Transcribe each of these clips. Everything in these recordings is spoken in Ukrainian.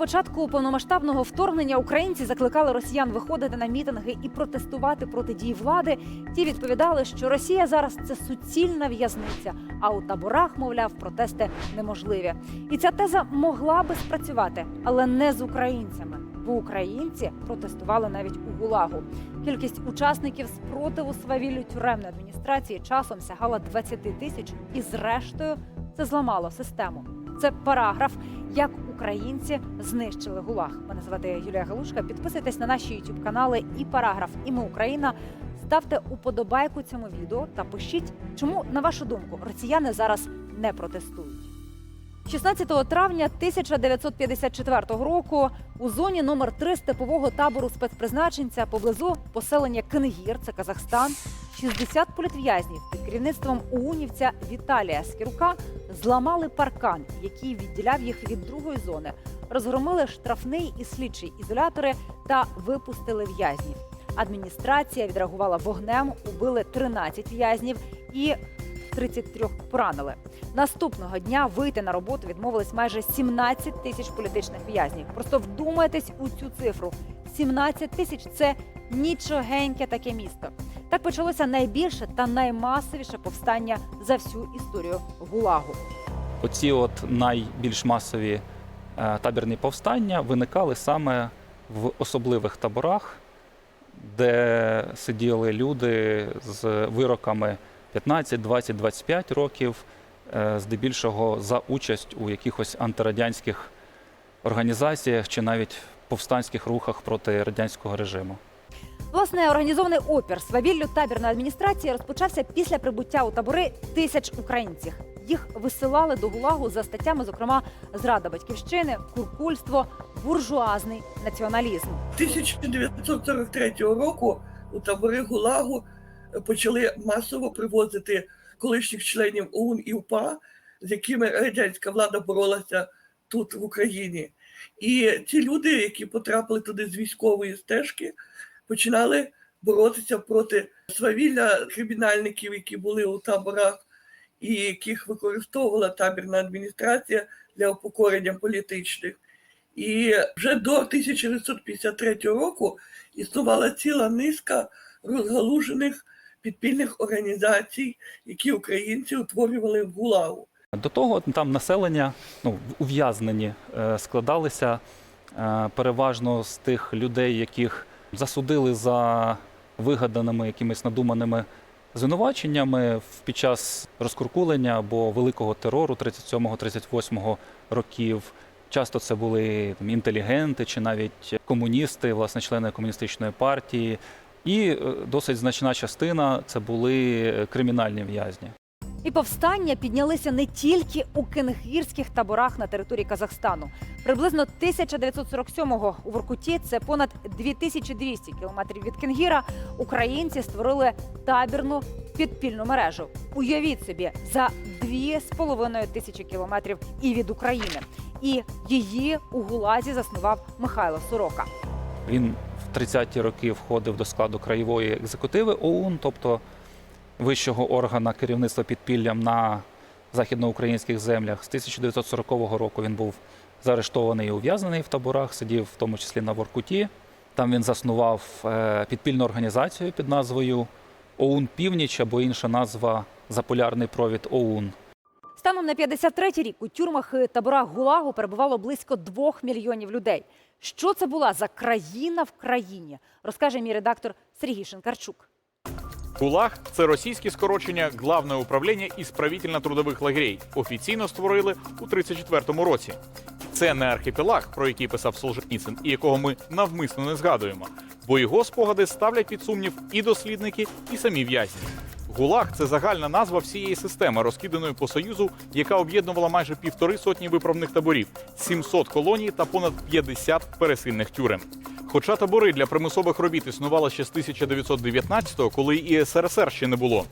Початку повномасштабного вторгнення українці закликали росіян виходити на мітинги і протестувати проти дій влади, ті відповідали, що Росія зараз це суцільна в'язниця, а у таборах, мовляв, протести неможливі. І ця теза могла би спрацювати, але не з українцями. Бо українці протестували навіть у ГУЛАГу. Кількість учасників спротиву свавіллю тюремної адміністрації часом сягала 20 тисяч, і зрештою це зламало систему. Це параграф, як українці знищили ГУЛАГ. Мене звати Юлія Галушка. Підписуйтесь на наші youtube канали і параграф, і ми Україна. Ставте уподобайку цьому відео та пишіть, чому, на вашу думку, росіяни зараз не протестують. 16 травня 1954 року у зоні номер 3 степового табору спецпризначенця поблизу поселення Кенгір, це Казахстан, 60 політв'язнів під керівництвом уунівця Віталія Скірука зламали паркан, який відділяв їх від другої зони, розгромили штрафний і слідчий ізолятори та випустили в'язнів. Адміністрація відреагувала вогнем, убили 13 в'язнів і 33 поранили. Наступного дня вийти на роботу відмовились майже 17 тисяч політичних в'язнів. Просто вдумайтесь у цю цифру: 17 тисяч це нічогеньке таке місто. Так почалося найбільше та наймасовіше повстання за всю історію ГУЛАГу. Оці от найбільш масові е, табірні повстання виникали саме в особливих таборах, де сиділи люди з вироками 15, 20, 25 років, е, здебільшого за участь у якихось антирадянських організаціях чи навіть повстанських рухах проти радянського режиму. Власне, організований опір свавіллю табірної адміністрації розпочався після прибуття у табори тисяч українців. Їх висилали до ГУЛАГу за статтями, зокрема, зрада батьківщини, куркульство, буржуазний націоналізм. 1943 року у табори ГУЛАГу почали масово привозити колишніх членів ОУН і УПА, з якими радянська влада боролася тут в Україні. І ті люди, які потрапили туди з військової стежки, починали боротися проти свавілля кримінальників, які були у таборах, і яких використовувала табірна адміністрація для упокорення політичних. І вже до 1953 року існувала ціла низка розгалужених підпільних організацій, які українці утворювали в ГУЛАГу. До того там населення, ну, ув'язнені, е, складалися е, переважно з тих людей, яких засудили за вигаданими якимись надуманими звинуваченнями під час розкуркулення або великого терору 37-38 років. Часто це були там, інтелігенти чи навіть комуністи, власне, члени комуністичної партії. І е, досить значна частина це були е, кримінальні в'язні. І повстання піднялися не тільки у кенгірських таборах на території Казахстану. Приблизно 1947-го у Воркуті, це понад 2200 кілометрів від Кенгіра, українці створили табірну підпільну мережу. Уявіть собі, за 2,5 тисячі кілометрів і від України. І її у Гулазі заснував Михайло Сорока. Він в 30-ті роки входив до складу краєвої екзекутиви ОУН, тобто вищого органа керівництва підпіллям на західноукраїнських землях. З 1940 року він був заарештований і ув'язнений в таборах, сидів в тому числі на Воркуті. Там він заснував е, підпільну організацію під назвою ОУН Північ або інша назва Заполярний провід ОУН. Станом на 53-й рік у тюрмах і таборах ГУЛАГу перебувало близько двох мільйонів людей. Що це була за країна в країні, розкаже мій редактор Сергій Шинкарчук. ГУЛАГ – це російське скорочення Главне управління ісправітельно-трудових лагерей. Офіційно створили у 34-му році. Це не архіпелаг, про який писав Солженіцин, і якого ми навмисно не згадуємо, бо його спогади ставлять під сумнів і дослідники, і самі в'язні. ГУЛАГ це загальна назва всієї системи, розкиданої по союзу, яка об'єднувала майже півтори сотні виправних таборів, 700 колоній та понад 50 пересильних тюрем. Хоча табори для примусових робіт існували ще з 1919-го, коли і СРСР ще не було.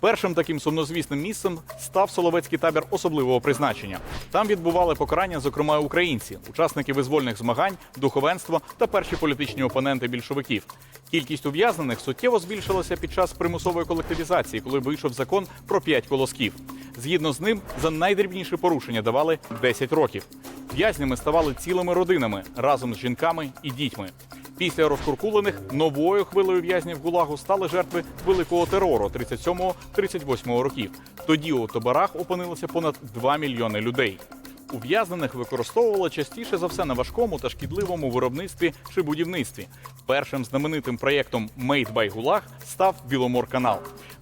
Першим таким сумнозвісним місцем став Соловецький табір особливого призначення. Там відбували покарання, зокрема українці, учасники визвольних змагань, духовенство та перші політичні опоненти більшовиків. Кількість ув'язнених суттєво збільшилася під час примусової колективізації, коли вийшов закон про п'ять колосків. Згідно з ним, за найдрібніші порушення давали 10 років. В'язнями ставали цілими родинами разом з жінками і дітьми. Після розкуркулених новою хвилею в'язнів ГУЛАГу стали жертви великого терору 37-38 років. Тоді у таборах опинилося понад 2 мільйони людей. Ув'язнених використовували частіше за все на важкому та шкідливому виробництві чи будівництві. Першим знаменитим проєктом Made by Gulag став Біломор-канал.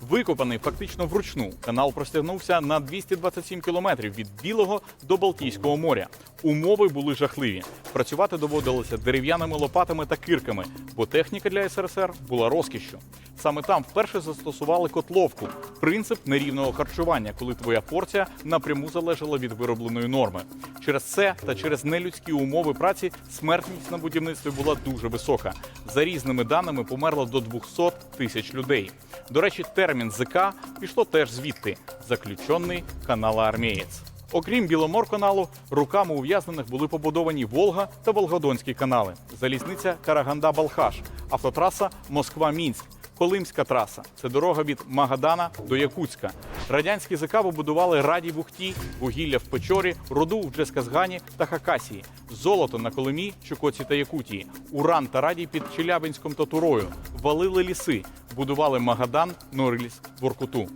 Викопаний фактично вручну. Канал простягнувся на 227 кілометрів від Білого до Балтійського моря. Умови були жахливі. Працювати доводилося дерев'яними лопатами та кирками, бо техніка для СРСР була розкішшю. Саме там вперше застосували котловку принцип нерівного харчування, коли твоя порція напряму залежала від виробленої норми. Через це та через нелюдські умови праці смертність на будівництві була дуже висока. За різними даними померло до 200 тисяч людей. До речі, термін ЗК пішло теж звідти заключений каналоармієць. Окрім Біломорканалу, руками ув'язнених були побудовані Волга та Волгодонські канали, залізниця Караганда-Балхаш, автотраса Москва-Мінськ, Колимська траса. Це дорога від Магадана до Якутська. Радянські ЗК будували раді бухті, вугілля в Печорі, руду в Джесказгані та Хакасії, золото на Колимі, Чукоці та Якутії, уран та радій під Челябинськом та Турою, валили ліси, будували Магадан, Норильськ, Воркуту.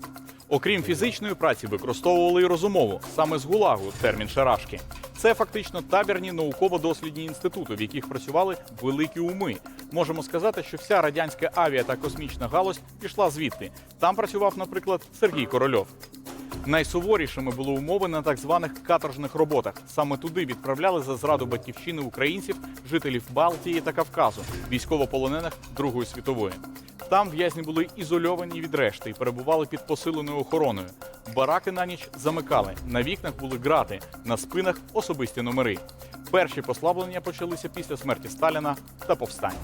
Окрім фізичної праці, використовували й розумову саме з гулагу термін шарашки. Це фактично табірні науково-дослідні інститути, в яких працювали великі уми. Можемо сказати, що вся радянська авіа та космічна галузь пішла звідти. Там працював, наприклад, Сергій Корольов. Найсуворішими були умови на так званих каторжних роботах. Саме туди відправляли за зраду батьківщини українців, жителів Балтії та Кавказу, військовополонених Другої світової. Там в'язні були ізольовані від решти і перебували під посиленою охороною. Бараки на ніч замикали. На вікнах були грати, на спинах особисті номери. Перші послаблення почалися після смерті Сталіна та повстань.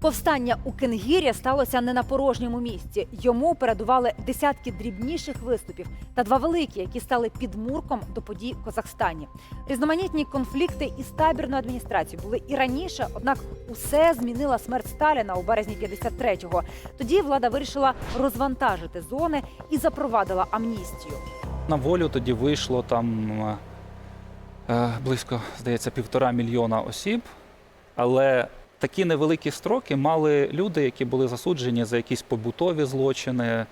Повстання у Кенгірі сталося не на порожньому місці. Йому передували десятки дрібніших виступів та два великі, які стали підмурком до подій в Казахстані. Різноманітні конфлікти із табірною адміністрацією були і раніше, однак усе змінила смерть Сталіна у березні 53-го. Тоді влада вирішила розвантажити зони і запровадила амністію. На волю тоді вийшло там е, е, близько, здається, півтора мільйона осіб. Але такі невеликі строки мали люди, які були засуджені за якісь побутові злочини, е,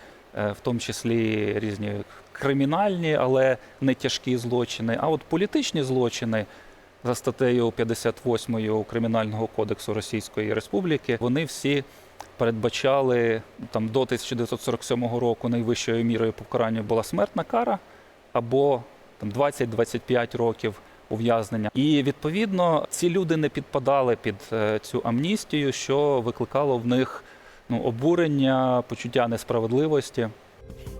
в тому числі різні кримінальні, але не тяжкі злочини. А от політичні злочини за статтею 58 Кримінального кодексу Російської Республіки, вони всі передбачали там до 1947 року найвищою мірою покарання була смертна кара або там 20-25 років ув'язнення. І відповідно ці люди не підпадали під е, цю амністію, що викликало в них ну, обурення, почуття несправедливості.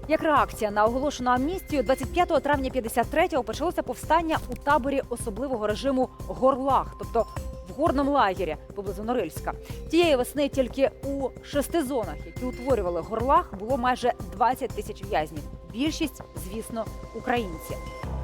Як реакція на оголошену амністію, 25 травня 53-го почалося повстання у таборі особливого режиму Горлах, тобто в горному лагері поблизу Норильська. Тієї весни тільки у шести зонах, які утворювали Горлах, було майже 20 тисяч в'язнів. Більшість, звісно, українці.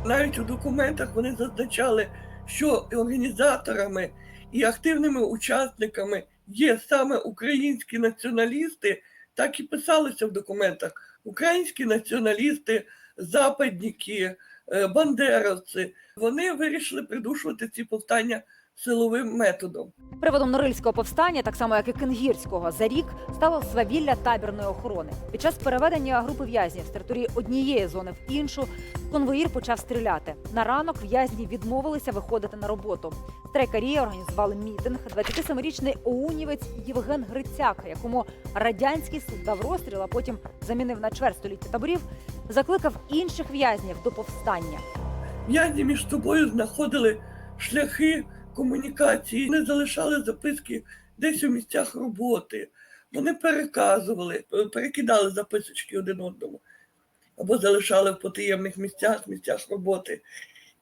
Навіть у документах вони зазначали, що організаторами і активними учасниками є саме українські націоналісти, так і писалося в документах. Українські націоналісти, западники, е, бандеровці. Вони вирішили придушувати ці повстання силовим методом. Приводом Норильського повстання, так само як і Кенгірського, за рік стало свавілля табірної охорони. Під час переведення групи в'язнів з території однієї зони в іншу конвоїр почав стріляти. На ранок в'язні відмовилися виходити на роботу. Страйкарі організували мітинг. 27-річний оунівець Євген Грицяк, якому радянський суд дав розстріл, а потім замінив на чверть століття таборів, закликав інших в'язнів до повстання. В'язні між собою знаходили шляхи комунікації, вони залишали записки десь у місцях роботи. Вони переказували, е, перекидали записочки один одному або залишали в потаємних місцях, місцях роботи.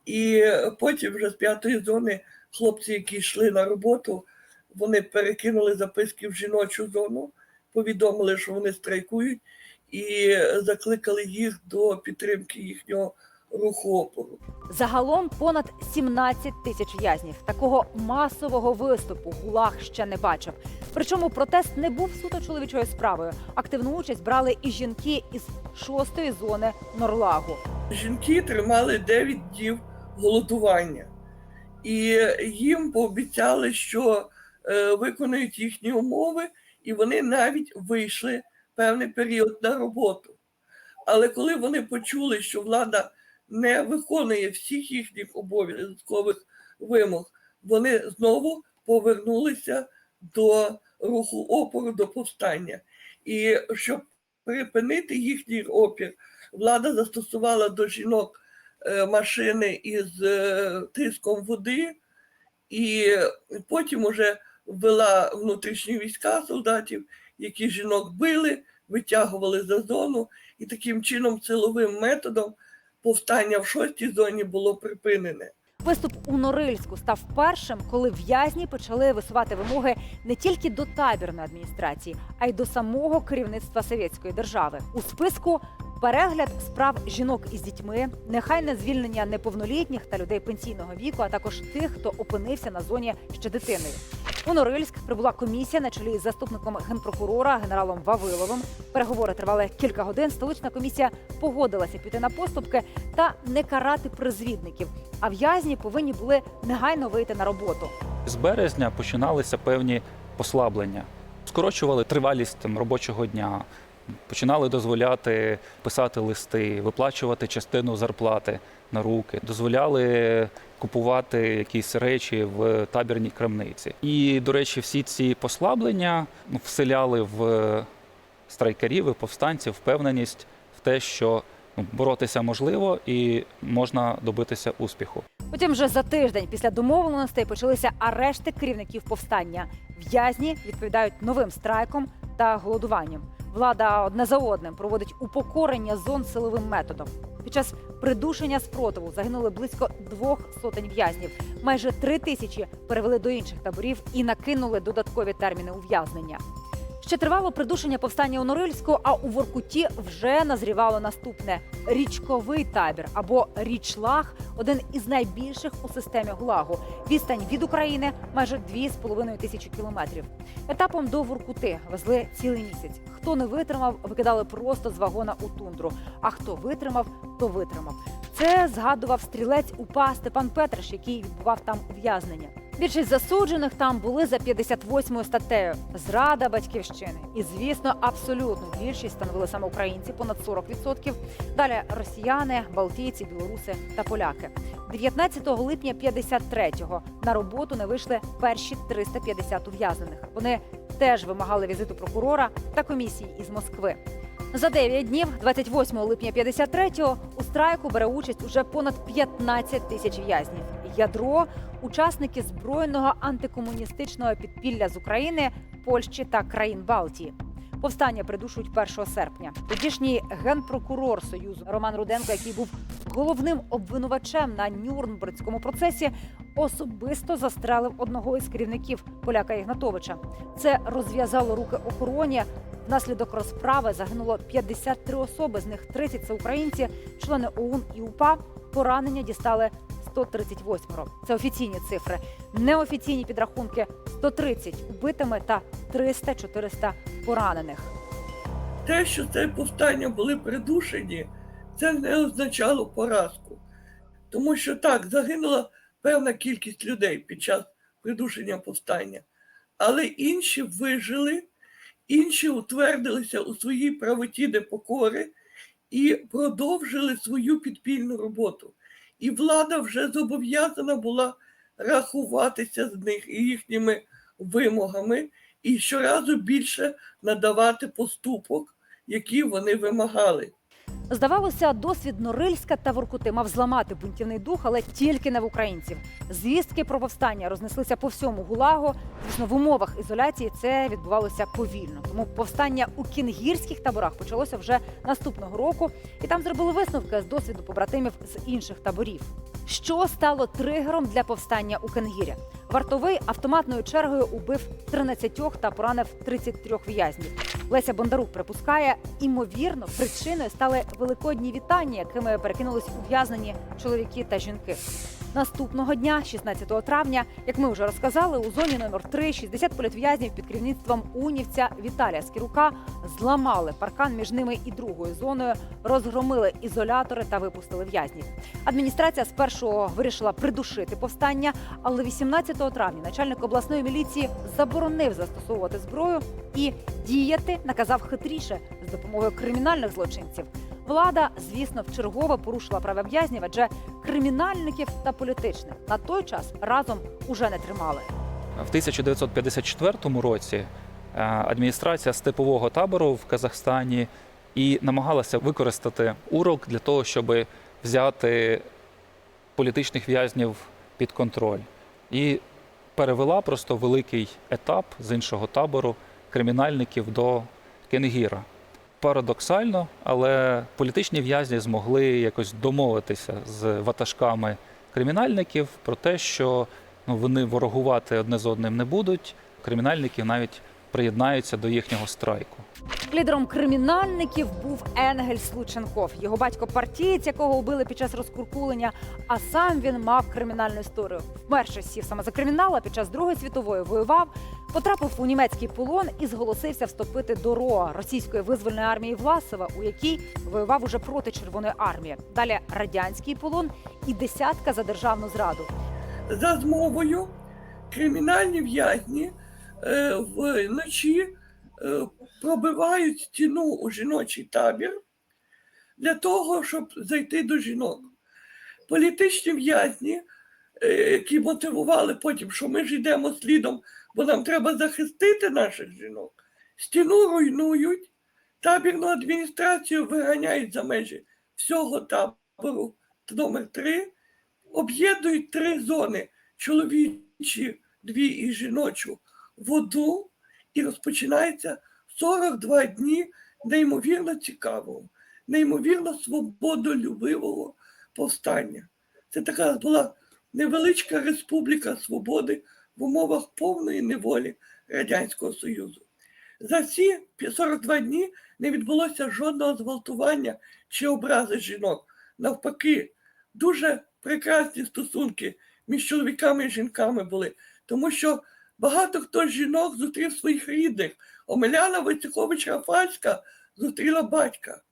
І потім вже з п'ятої зони хлопці, які йшли на роботу, вони перекинули записки в жіночу зону, повідомили, що вони страйкують, і закликали їх до підтримки їхнього руху опору. Загалом понад 17 тисяч в'язнів. Такого масового виступу ГУЛАГ ще не бачив. Причому протест не був суто чоловічою справою. Активну участь брали і жінки із шостої зони Норлагу. Жінки тримали 9 днів голодування, і їм пообіцяли, що е, виконують їхні умови, і вони навіть вийшли певний період на роботу. Але коли вони почули, що влада не виконує всіх їхніх обов'язкових вимог, вони знову повернулися до руху опору, до повстання. І щоб припинити їхній опір, влада застосувала до жінок е, машини із е, тиском води, і потім уже ввела внутрішні війська солдатів, які жінок били, витягували за зону, і таким чином силовим методом повстання в шостій зоні було припинене. Виступ у Норильську став першим, коли в'язні почали висувати вимоги не тільки до табірної адміністрації, а й до самого керівництва совєтської держави. У списку перегляд справ жінок із дітьми, нехайне звільнення неповнолітніх та людей пенсійного віку, а також тих, хто опинився на зоні ще дитиною. У Норильськ прибула комісія на чолі із заступником генпрокурора генералом Вавиловим. Переговори тривали кілька годин. Столична комісія погодилася піти на поступки та не карати призвідників. А в'язні повинні були негайно вийти на роботу. З березня починалися певні послаблення, скорочували тривалість робочого дня, починали дозволяти писати листи, виплачувати частину зарплати на руки, дозволяли купувати якісь речі в табірній крамниці. І, до речі, всі ці послаблення вселяли в страйкарів і повстанців впевненість в те, що ну, боротися можливо і можна добитися успіху. Потім вже за тиждень після домовленостей почалися арешти керівників повстання. В'язні відповідають новим страйком та голодуванням. Влада одне за одним проводить упокорення зон силовим методом. Під час придушення спротиву загинули близько двох сотень в'язнів. Майже три тисячі перевели до інших таборів і накинули додаткові терміни ув'язнення. Ще тривало придушення повстання у Норильську, а у Воркуті вже назрівало наступне річковий табір або річлаг один із найбільших у системі ГУЛАГу. Відстань від України майже 2,5 тисячі кілометрів. Етапом до Воркути везли цілий місяць. Хто не витримав, викидали просто з вагона у тундру. А хто витримав, то витримав. Це згадував стрілець УПА Степан Петриш, який відбував там ув'язнення. Більшість засуджених там були за 58 статтею зрада батьківщини. І звісно, абсолютну більшість становили саме українці, понад 40%. Далі росіяни, балтійці, білоруси та поляки. 19 липня 53-го на роботу не вийшли перші 350 ув'язнених. Вони теж вимагали візиту прокурора та комісії із Москви. За 9 днів, 28 липня 53-го, у страйку бере участь уже понад 15 тисяч в'язнів. Ядро учасники збройного антикомуністичного підпілля з України, Польщі та країн Балтії. Повстання придушують 1 серпня. Тодішній генпрокурор Союзу Роман Руденко, який був головним обвинувачем на Нюрнбергському процесі, особисто застрелив одного із керівників поляка Ігнатовича. Це розв'язало руки охороні. Внаслідок розправи загинуло 53 особи, з них 30 – це українці, члени ОУН і УПА. Поранення дістали 138. Це офіційні цифри. Неофіційні підрахунки 130 убитими та 300-400 поранених. Те, що це повстання були придушені, це не означало поразку. Тому що так, загинула певна кількість людей під час придушення повстання, але інші вижили, інші утвердилися у своїй правоті непокори і продовжили свою підпільну роботу. І влада вже зобов'язана була рахуватися з них і їхніми вимогами, і щоразу більше надавати поступок, які вони вимагали. Здавалося, досвід Норильська та Воркути мав зламати бунтівний дух, але тільки не в українців. Звістки про повстання рознеслися по всьому гулагу. Звісно, в умовах ізоляції це відбувалося повільно. Тому повстання у кінгірських таборах почалося вже наступного року, і там зробили висновки з досвіду побратимів з інших таборів. Що стало тригером для повстання у Кенгірі? Вартовий автоматною чергою убив 13 та поранив 33 в'язнів. Леся Бондарук припускає, імовірно, причиною стали великодні вітання, якими перекинулись ув'язнені чоловіки та жінки. Наступного дня, 16 травня, як ми вже розказали, у зоні номер 3 60 політв'язнів під керівництвом унівця Віталія Скірука зламали паркан між ними і другою зоною, розгромили ізолятори та випустили в'язнів. Адміністрація спершу вирішила придушити повстання, але 18 травня начальник обласної міліції заборонив застосовувати зброю і діяти наказав хитріше з допомогою кримінальних злочинців. Влада, звісно, вчергове порушила права в'язнів, адже кримінальників та політичних на той час разом уже не тримали. В 1954 році е, адміністрація степового табору в Казахстані і намагалася використати урок для того, щоб взяти політичних в'язнів під контроль. І перевела просто великий етап з іншого табору кримінальників до Кенгіра. Парадоксально, але політичні в'язні змогли якось домовитися з ватажками кримінальників про те, що ну, вони ворогувати одне з одним не будуть. Кримінальників навіть приєднаються до їхнього страйку. Лідером кримінальників був Енгельс Лученков. Його батько партієць, якого убили під час розкуркулення. А сам він мав кримінальну історію. Вперше сів саме за кримінал, а під час Другої світової воював, потрапив у німецький полон і зголосився вступити до РОА російської визвольної армії Власова, у якій воював уже проти Червоної армії. Далі радянський полон і десятка за державну зраду. За змовою кримінальні в'язні вночі е, пробивають стіну у жіночий табір для того, щоб зайти до жінок. Політичні в'язні, е, які мотивували потім, що ми ж йдемо слідом, бо нам треба захистити наших жінок, стіну руйнують, табірну адміністрацію виганяють за межі всього табору. Номер 3 об'єднують три зони: чоловічі, дві і жіночу в одну, і розпочинається 42 дні неймовірно цікавого, неймовірно свободолюбивого повстання. Це така була невеличка республіка свободи в умовах повної неволі Радянського Союзу. За ці 42 дні не відбулося жодного зґвалтування чи образи жінок. Навпаки, дуже прекрасні стосунки між чоловіками і жінками були, тому що багато хто з жінок зустрів своїх рідних. Омеляна Войцехович Рафальська зустріла батька.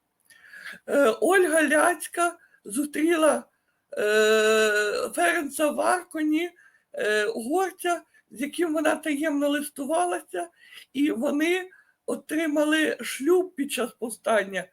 Е, Ольга Ляцька зустріла е, Варконі, е, з яким вона таємно листувалася, і вони отримали шлюб під час повстання.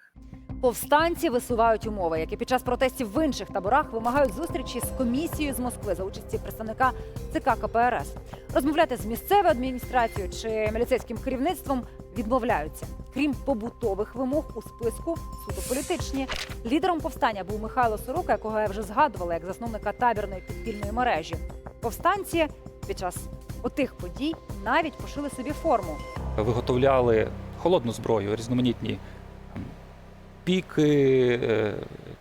Повстанці висувають умови, які під час протестів в інших таборах вимагають зустрічі з комісією з Москви за участі представника ЦК КПРС. Розмовляти з місцевою адміністрацією чи міліцейським керівництвом відмовляються. Крім побутових вимог у списку суто політичні. Лідером повстання був Михайло Сорока, якого я вже згадувала як засновника табірної підпільної мережі. Повстанці під час отих подій навіть пошили собі форму. Виготовляли холодну зброю, різноманітні піки, е,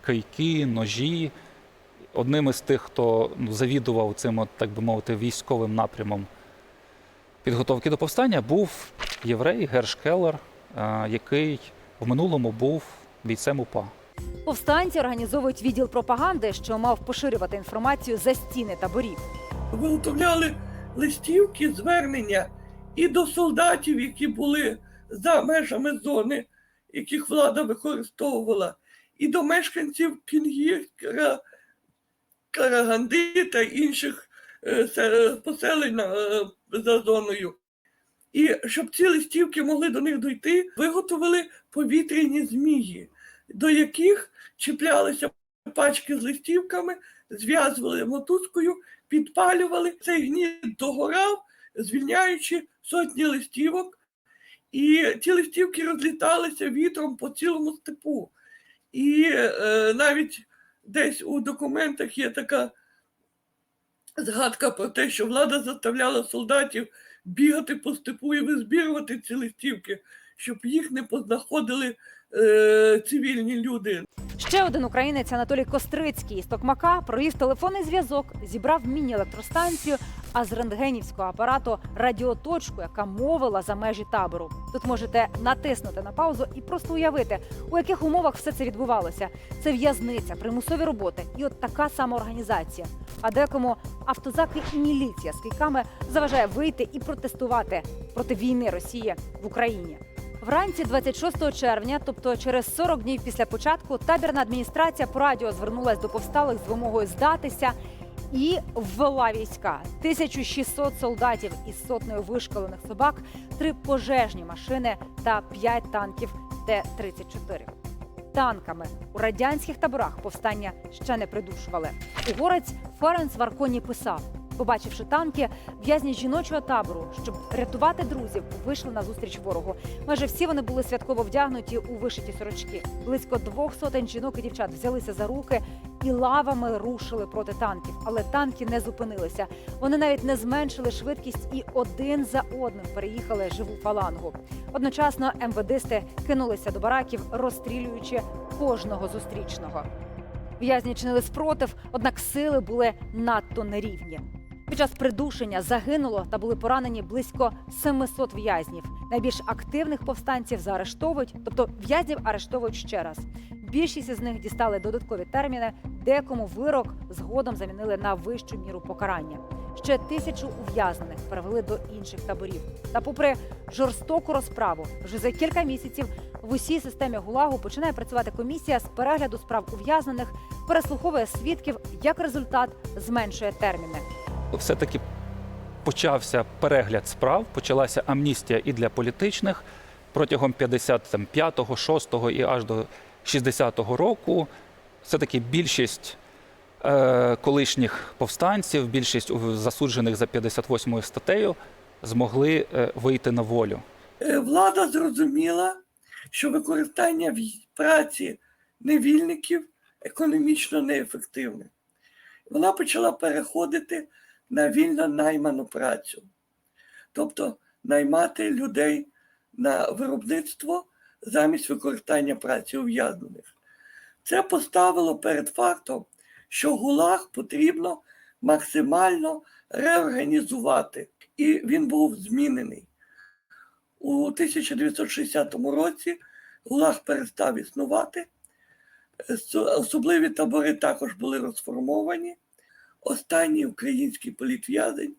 кийки, ножі. Одним із тих, хто ну, завідував цим, от, так би мовити, військовим напрямом підготовки до повстання, був єврей Герш Келлер, е, який в минулому був бійцем УПА. Повстанці організовують відділ пропаганди, що мав поширювати інформацію за стіни таборів. виготовляли листівки, звернення і до солдатів, які були за межами зони, яких влада використовувала, і до мешканців Кінгір, Караганди та інших е, поселень е, за зоною. І щоб ці листівки могли до них дойти, виготовили повітряні змії, до яких чіплялися пачки з листівками, зв'язували мотузкою підпалювали, цей гніт догорав, звільняючи сотні листівок, і ті листівки розліталися вітром по цілому степу. І е, навіть десь у документах є така згадка про те, що влада заставляла солдатів бігати по степу і визбірувати ці листівки, щоб їх не познаходили е, цивільні люди. Ще один українець Анатолій Кострицький з Токмака провів телефонний зв'язок, зібрав міні-електростанцію, а з рентгенівського апарату радіоточку, яка мовила за межі табору. Тут можете натиснути на паузу і просто уявити, у яких умовах все це відбувалося. Це в'язниця, примусові роботи і от така сама організація. А декому автозаки і міліція з кийками заважає вийти і протестувати проти війни Росії в Україні. Вранці 26 червня, тобто через 40 днів після початку, табірна адміністрація по радіо звернулась до повсталих з вимогою здатися і ввела війська. 1600 солдатів із сотнею вишколених собак, три пожежні машини та 5 танків Т-34. Танками у радянських таборах повстання ще не придушували. Угорець Ференц Варконі писав: побачивши танки, в'язні жіночого табору, щоб рятувати друзів, вийшли на зустріч ворогу. Майже всі вони були святково вдягнуті у вишиті сорочки. Близько двох сотень жінок і дівчат взялися за руки і лавами рушили проти танків. Але танки не зупинилися. Вони навіть не зменшили швидкість і один за одним переїхали живу фалангу. Одночасно МВДисти кинулися до бараків, розстрілюючи кожного зустрічного. В'язні чинили спротив, однак сили були надто нерівні. Під час придушення загинуло та були поранені близько 700 в'язнів. Найбільш активних повстанців заарештовують, тобто в'язнів арештовують ще раз. Більшість із них дістали додаткові терміни, декому вирок згодом замінили на вищу міру покарання. Ще тисячу ув'язнених перевели до інших таборів. Та, попри жорстоку розправу, вже за кілька місяців в усій системі ГУЛАГу починає працювати комісія з перегляду справ ув'язнених, переслуховує свідків, як результат зменшує терміни. все-таки почався перегляд справ, почалася амністія і для політичних протягом 55-го, 6-го і аж до 60-го року. Все-таки більшість е, колишніх повстанців, більшість засуджених за 58 статтею змогли е, вийти на волю. Е, Влада зрозуміла, що використання праці невільників економічно неефективне. Вона почала переходити на вільно найману працю, тобто наймати людей на виробництво замість використання праці ув'язнених. Це поставило перед фактом, що ГУЛАГ потрібно максимально реорганізувати, і він був змінений. У 1960 році ГУЛАГ перестав існувати. Особливі табори також були розформовані. Останній український політв'язень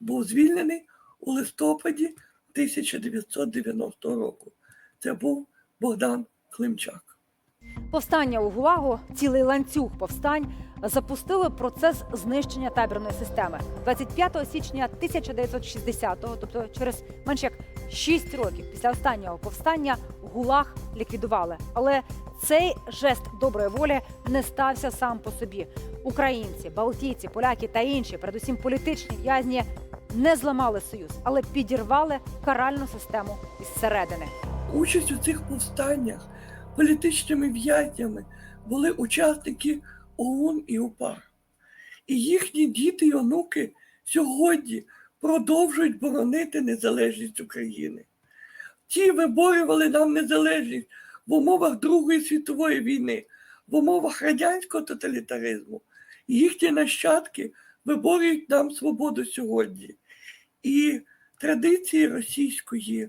був звільнений у листопаді 1990 року. Це був Богдан Климчак. Повстання у ГУЛАГу, цілий ланцюг повстань, запустили процес знищення табірної системи. 25 січня 1960-го, тобто через менш як 6 років після останнього повстання, ГУЛАГ ліквідували. Але цей жест доброї волі не стався сам по собі. Українці, балтійці, поляки та інші, передусім політичні в'язні, не зламали союз, але підірвали каральну систему із середини. Участь у цих повстаннях політичними в'язнями були учасники ОУН і УПА. І їхні діти й онуки сьогодні продовжують боронити незалежність України. Ті виборювали нам незалежність в умовах Другої світової війни, в умовах радянського тоталітаризму. Їхні нащадки виборюють нам свободу сьогодні. І традиції російської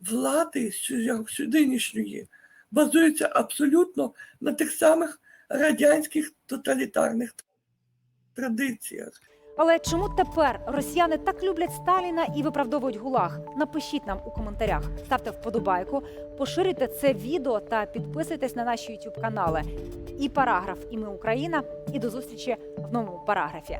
влади сьогоднішньої базуються абсолютно на тих самих радянських тоталітарних традиціях. Але чому тепер росіяни так люблять Сталіна і виправдовують гулаг? Напишіть нам у коментарях, ставте вподобайку, поширюйте це відео та підписуйтесь на наші youtube канали. І параграф, і ми Україна. І до зустрічі в новому параграфі.